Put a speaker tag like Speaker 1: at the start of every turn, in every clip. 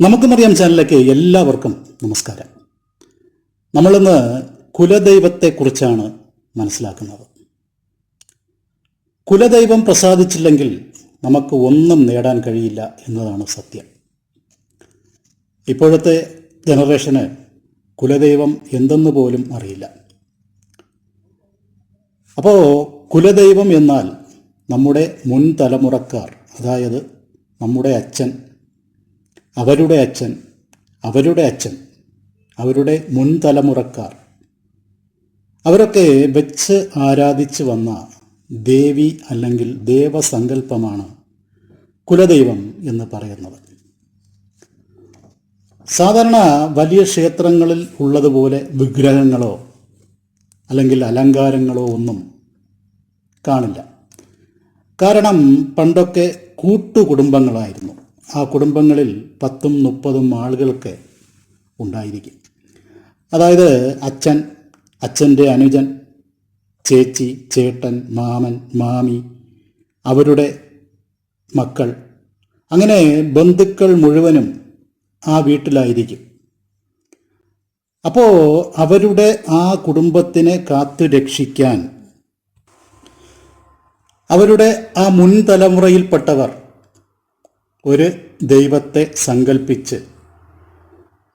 Speaker 1: നമുക്കുമറിയാം ചാനലിലേക്ക് എല്ലാവർക്കും നമസ്കാരം. നമ്മളിന്ന് കുലദൈവത്തെക്കുറിച്ചാണ് മനസ്സിലാക്കുന്നത്. കുലദൈവം പ്രസാദിച്ചില്ലെങ്കിൽ നമുക്ക് ഒന്നും നേടാൻ കഴിയില്ല എന്നതാണ് സത്യം. ഇപ്പോഴത്തെ ജനറേഷന് കുലദൈവം എന്തെന്ന് പോലും അറിയില്ല. അപ്പോൾ കുലദൈവം എന്നാൽ നമ്മുടെ മുൻ തലമുറക്കാർ അതായത് നമ്മുടെ അച്ഛൻ അവരുടെ അച്ഛൻ അവരുടെ അച്ഛൻ അവരുടെ മുൻ തലമുറക്കാർ അവരൊക്കെ വെച്ച് ആരാധിച്ചു വന്ന ദേവി അല്ലെങ്കിൽ ദേവസങ്കല്പമാണ് കുലദൈവം എന്ന് പറയുന്നത് സാധാരണ വലിയ ക്ഷേത്രങ്ങളിൽ ഉള്ളതുപോലെ വിഗ്രഹങ്ങളോ അല്ലെങ്കിൽ അലങ്കാരങ്ങളോ ഒന്നും കാണില്ല. കാരണം പണ്ടൊക്കെ കൂട്ടുകുടുംബങ്ങളായിരുന്നു. ആ കുടുംബങ്ങളിൽ പത്തും മുപ്പതും ആളുകൾക്ക് ഉണ്ടായിരിക്കും. അതായത് അച്ഛൻ അച്ഛന്റെ അനുജൻ ചേച്ചി ചേട്ടൻ മാമൻ മാമി അവരുടെ മക്കൾ. അങ്ങനെ ബന്ധുക്കൾ മുഴുവനും ആ വീട്ടിലായിരിക്കും. അപ്പോൾ അവരുടെ ആ കുടുംബത്തിനെ കാത്തു രക്ഷിക്കാൻ അവരുടെ ആ മുൻ തലമുറയിൽപ്പെട്ടവർ ഒരു ദൈവത്തെ സങ്കൽപ്പിച്ച്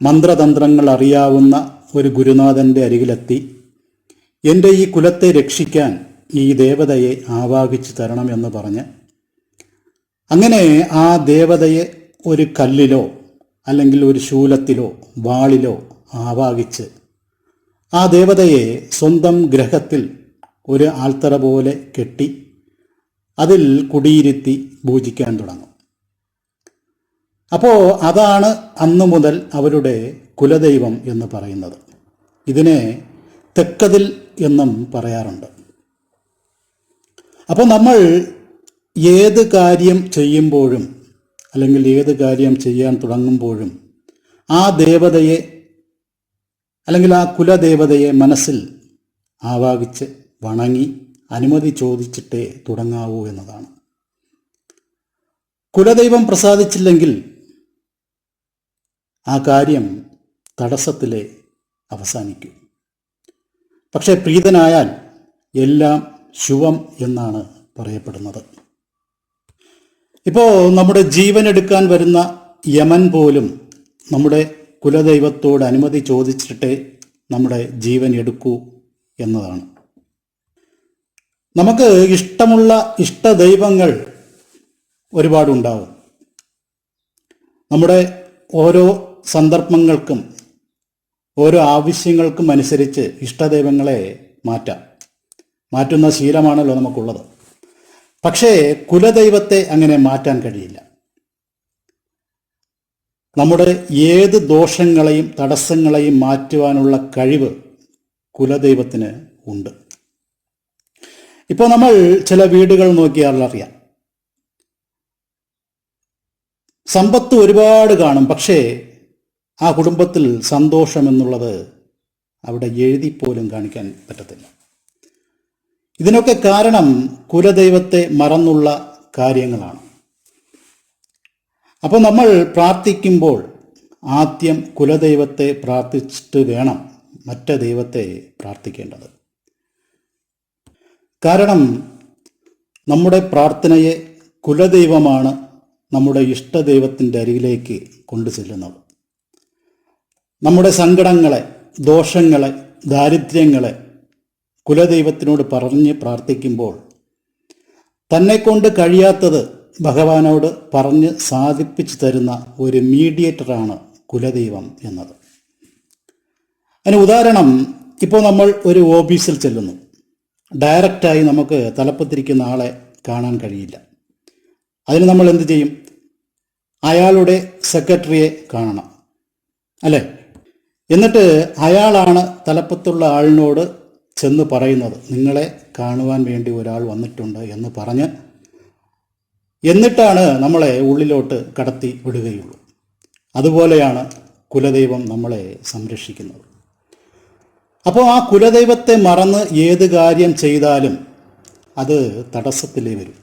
Speaker 1: മന്ത്രതന്ത്രങ്ങൾ അറിയാവുന്ന ഒരു ഗുരുനാഥന്റെ അരികിലെത്തി. എന്റെ ഈ കുലത്തെ രക്ഷിക്കാൻ ഈ ദേവതയെ ആവാഹിച്ചു എന്ന് പറഞ്ഞ് അങ്ങനെ ആ ദേവതയെ ഒരു കല്ലിലോ അല്ലെങ്കിൽ ഒരു ശൂലത്തിലോ വാളിലോ ആവാഹിച്ച് ആ ദേവതയെ സ്വന്തം ഗ്രഹത്തിൽ ഒരു ആൽത്തറ പോലെ കെട്ടി അതിൽ കുടിയിരുത്തി പൂജിക്കാൻ തുടങ്ങും. അപ്പോൾ അതാണ് അന്നു മുതൽ അവരുടെ കുലദൈവം എന്ന് പറയുന്നത്. ഇതിനെ തെക്കതിൽ എന്നും പറയാറുണ്ട്. അപ്പോൾ നമ്മൾ ഏത് കാര്യം ചെയ്യുമ്പോഴും അല്ലെങ്കിൽ ഏത് കാര്യം ചെയ്യാൻ തുടങ്ങുമ്പോഴും ആ ദേവതയെ അല്ലെങ്കിൽ ആ കുലദേവതയെ മനസ്സിൽ ആവാഹിച്ച് വണങ്ങി അനുമതി ചോദിച്ചിട്ടേ തുടങ്ങാവൂ എന്നതാണ്. കുലദൈവം പ്രസാദിച്ചില്ലെങ്കിൽ ആ കാര്യം തടസ്സത്തിലെ അവസാനിക്കും. പക്ഷേ പ്രീതനായാൽ എല്ലാം ശുഭം എന്നാണ് പറയപ്പെടുന്നത്. ഇപ്പോൾ നമ്മുടെ ജീവൻ എടുക്കാൻ വരുന്ന യമൻ പോലും നമ്മുടെ കുലദൈവത്തോട് അനുമതി ചോദിച്ചിട്ടേ നമ്മുടെ ജീവൻ എടുക്കൂ എന്നതാണ്. നമുക്ക് ഇഷ്ടമുള്ള ഇഷ്ടദൈവങ്ങൾ ഒരുപാടുണ്ടാവും. നമ്മുടെ ഓരോ സന്ദർഭങ്ങൾക്കും ഓരോ ആവശ്യങ്ങൾക്കും അനുസരിച്ച് ഇഷ്ടദൈവങ്ങളെ മാറ്റാം. മാറ്റുന്ന ശീലമാണല്ലോ നമുക്കുള്ളത്. പക്ഷേ കുലദൈവത്തെ അങ്ങനെ മാറ്റാൻ കഴിയില്ല. നമ്മുടെ ഏത് ദോഷങ്ങളെയും തടസ്സങ്ങളെയും മാറ്റുവാനുള്ള കഴിവ് കുലദൈവത്തിന് ഉണ്ട്. ഇപ്പോൾ നമ്മൾ ചില വീടുകൾ നോക്കിയാൽ അറിയാം. സമ്പത്ത് ഒരുപാട് കാണും. പക്ഷേ ആ കുടുംബത്തിൽ സന്തോഷം എന്നുള്ളത് അവിടെ എഴുതിപ്പോലും കാണിക്കാൻ പറ്റത്തില്ല. ഇതിനൊക്കെ കാരണം കുലദൈവത്തെ മറന്നുള്ള കാര്യങ്ങളാണ്. അപ്പോൾ നമ്മൾ പ്രാർത്ഥിക്കുമ്പോൾ ആദ്യം കുലദൈവത്തെ പ്രാർത്ഥിച്ചിട്ട് വേണം മറ്റേ ദൈവത്തെ പ്രാർത്ഥിക്കേണ്ടത്. കാരണം നമ്മുടെ പ്രാർത്ഥനയെ കുലദൈവമാണ് നമ്മുടെ ഇഷ്ടദൈവത്തിന്റെ അരികിലേക്ക് കൊണ്ടു ചെല്ലുന്നത് നമ്മുടെ സങ്കടങ്ങളെ ദോഷങ്ങളെ ദാരിദ്ര്യങ്ങളെ കുലദൈവത്തിനോട് പറഞ്ഞ് പ്രാർത്ഥിക്കുമ്പോൾ തന്നെ കൊണ്ട് കഴിയാത്തത് ഭഗവാനോട് പറഞ്ഞ് സാധിപ്പിച്ചു തരുന്ന ഒരു മീഡിയേറ്ററാണ് കുലദൈവം എന്നത്. അതിന് ഉദാഹരണം ഇപ്പോൾ നമ്മൾ ഒരു ഓഫീസിൽ ചെല്ലുന്നു. ഡയറക്റ്റായി നമുക്ക് തലപ്പത്തിരിക്കുന്ന ആളെ കാണാൻ കഴിയില്ല. അതിന് നമ്മൾ എന്ത് ചെയ്യും? അയാളുടെ സെക്രട്ടറിയെ കാണണം. അല്ലേ? എന്നിട്ട് അയാളാണ് തലപ്പത്തുള്ള ആളിനോട് ചെന്ന് പറയുന്നത്. നിങ്ങളെ കാണുവാൻ വേണ്ടി ഒരാൾ വന്നിട്ടുണ്ട് എന്ന് പറഞ്ഞ് എന്നിട്ടാണ് നമ്മളെ ഉള്ളിലോട്ട് കടത്തി വിടുകയുള്ളൂ. അതുപോലെയാണ് കുലദൈവം നമ്മളെ സംരക്ഷിക്കുന്നത്. അപ്പോൾ ആ കുലദൈവത്തെ മറന്ന് ഏത് കാര്യം ചെയ്താലും അത് തടസ്സത്തിലേ വരും.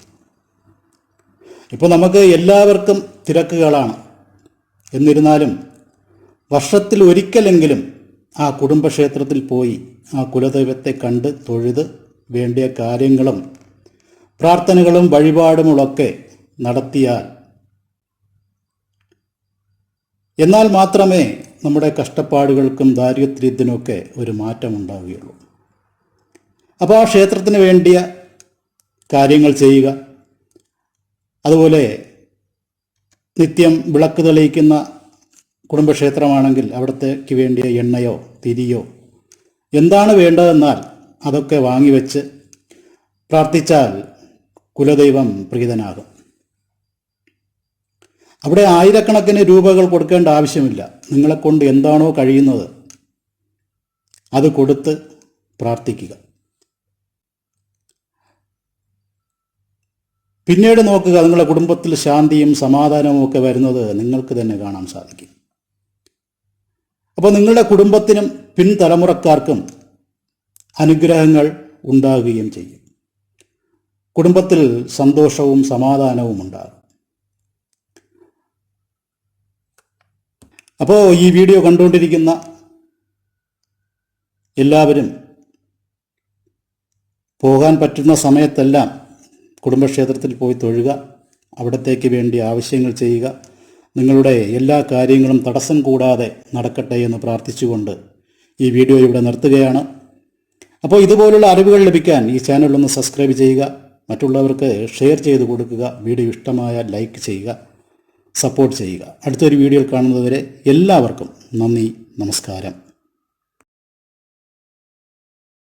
Speaker 1: ഇപ്പോൾ നമുക്ക് എല്ലാവർക്കും തിരക്കുകളാണ്. എന്നിരുന്നാലും വർഷത്തിൽ ഒരിക്കലെങ്കിലും ആ കുടുംബക്ഷേത്രത്തിൽ പോയി ആ കുലദൈവത്തെ കണ്ട് തൊഴുത് വേണ്ടിയ കാര്യങ്ങളും പ്രാർത്ഥനകളും വഴിപാടുകളൊക്കെ നടത്തിയാൽ എന്നാൽ മാത്രമേ നമ്മുടെ കഷ്ടപ്പാടുകൾക്കും ദാരിദ്ര്യത്തിനുമൊക്കെ ഒരു മാറ്റം ഉണ്ടാവുകയുള്ളൂ അപ്പോൾ ആ ക്ഷേത്രത്തിന് വേണ്ടിയ കാര്യങ്ങൾ ചെയ്യുക അതുപോലെ നിത്യം വിളക്ക് തെളിയിക്കുന്ന കുടുംബക്ഷേത്രമാണെങ്കിൽ അവിടത്തേക്ക് വേണ്ടിയ എണ്ണയോ തിരിയോ എന്താണ് വേണ്ടതെന്നാൽ അതൊക്കെ വാങ്ങിവെച്ച് പ്രാർത്ഥിച്ചാൽ കുലദൈവം പ്രീതനാകും. അവിടെ ആയിരക്കണക്കിന് രൂപകൾ കൊടുക്കേണ്ട ആവശ്യമില്ല. നിങ്ങളെക്കൊണ്ട് എന്താണോ കഴിയുന്നത് അത് കൊടുത്ത് പ്രാർത്ഥിക്കുക. പിന്നീട് നോക്കുക നിങ്ങളുടെ കുടുംബത്തിൽ ശാന്തിയും സമാധാനവും ഒക്കെ വരുന്നത് നിങ്ങൾക്ക് തന്നെ കാണാൻ സാധിക്കും. അപ്പോൾ നിങ്ങളുടെ കുടുംബത്തിനും പിൻതലമുറക്കാർക്കും അനുഗ്രഹങ്ങൾ ഉണ്ടാകുകയും ചെയ്യും. കുടുംബത്തിൽ സന്തോഷവും സമാധാനവും ഉണ്ടാകും. അപ്പോൾ ഈ വീഡിയോ കണ്ടുകൊണ്ടിരിക്കുന്ന എല്ലാവരും പോകാൻ പറ്റുന്ന സമയത്തെല്ലാം കുടുംബക്ഷേത്രത്തിൽ പോയി തൊഴുക അവിടത്തേക്ക് വേണ്ടി ആവശ്യങ്ങൾ ചെയ്യുക നിങ്ങളുടെ എല്ലാ കാര്യങ്ങളും തടസ്സം കൂടാതെ നടക്കട്ടെ എന്ന് പ്രാർത്ഥിച്ചുകൊണ്ട് ഈ വീഡിയോ ഇവിടെ നിർത്തുകയാണ്. അപ്പോൾ ഇതുപോലുള്ള അറിവുകൾ ലഭിക്കാൻ ഈ ചാനൽ ഒന്ന് സബ്സ്ക്രൈബ് ചെയ്യുക. മറ്റുള്ളവർക്ക് ഷെയർ ചെയ്ത് കൊടുക്കുക. വീഡിയോ ഇഷ്ടമായ ലൈക്ക് ചെയ്യുക. സപ്പോർട്ട് ചെയ്യുക. അടുത്തൊരു വീഡിയോയിൽ കാണുന്നതുവരെ എല്ലാവർക്കും നന്ദി നമസ്കാരം.